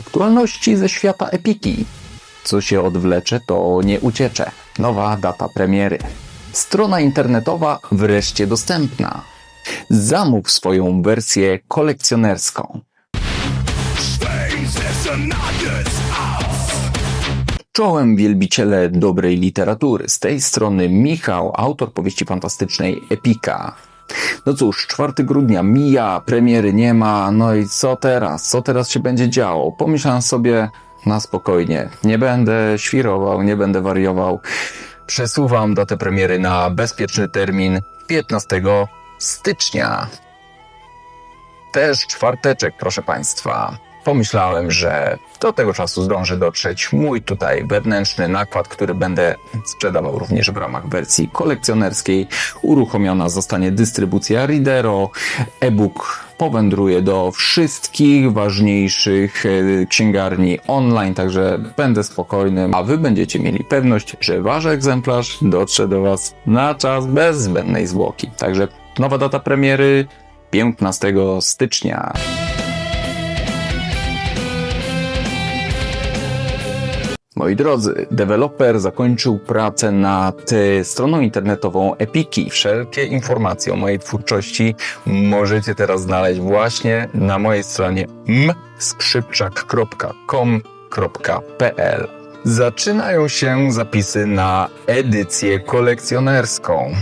Aktualności ze świata epiki. Co się odwlecze, to nie uciecze. Nowa data premiery. Strona internetowa wreszcie dostępna. Zamów swoją wersję kolekcjonerską. Czołem wielbiciele dobrej literatury. Z tej strony Michał, autor powieści fantastycznej Epika. No cóż, 4 grudnia mija, premiery nie ma, no i co teraz? Co teraz się będzie działo? Pomyślałem sobie na spokojnie. Nie będę świrował, nie będę wariował. Przesuwam datę premiery na bezpieczny termin 15 stycznia. Też czwarteczek, proszę Państwa. Pomyślałem, że do tego czasu zdąży dotrzeć mój tutaj wewnętrzny nakład, który będę sprzedawał również w ramach wersji kolekcjonerskiej. Uruchomiona zostanie dystrybucja Readero. E-book powędruje do wszystkich ważniejszych e, księgarni online, także będę spokojny, a Wy będziecie mieli pewność, że Wasz egzemplarz dotrze do Was na czas bez zbędnej zwłoki. Także nowa data premiery 15 stycznia. Moi drodzy, deweloper zakończył pracę nad e, stroną internetową Epiki. Wszelkie informacje o mojej twórczości możecie teraz znaleźć właśnie na mojej stronie mskrzypczak.com.pl. Zaczynają się zapisy na edycję kolekcjonerską.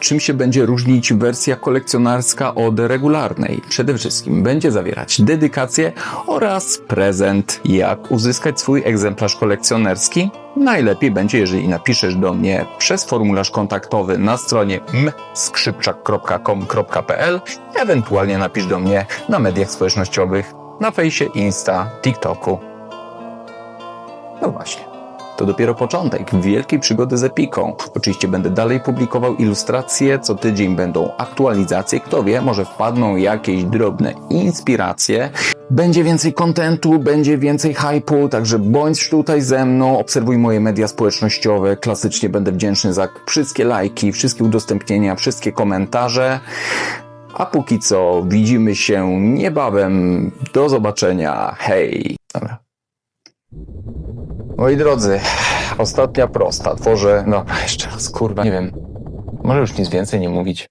Czym się będzie różnić wersja kolekcjonarska od regularnej? Przede wszystkim będzie zawierać dedykację oraz prezent. Jak uzyskać swój egzemplarz kolekcjonerski? Najlepiej będzie, jeżeli napiszesz do mnie przez formularz kontaktowy na stronie mskrzypczak.com.pl, ewentualnie napisz do mnie na mediach społecznościowych, na fejsie, Insta, TikToku. No właśnie. To dopiero początek wielkiej przygody z Epiką. Oczywiście będę dalej publikował ilustracje, co tydzień będą aktualizacje, kto wie, może wpadną jakieś drobne inspiracje. Będzie więcej kontentu, będzie więcej hypu, także bądź tutaj ze mną, obserwuj moje media społecznościowe. Klasycznie będę wdzięczny za wszystkie lajki, wszystkie udostępnienia, wszystkie komentarze. A póki co widzimy się niebawem. Do zobaczenia. Hej. Dobra. Moi drodzy, ostatnia prosta. Tworzę, no jeszcze raz, kurwa, nie wiem. Może już nic więcej nie mówić.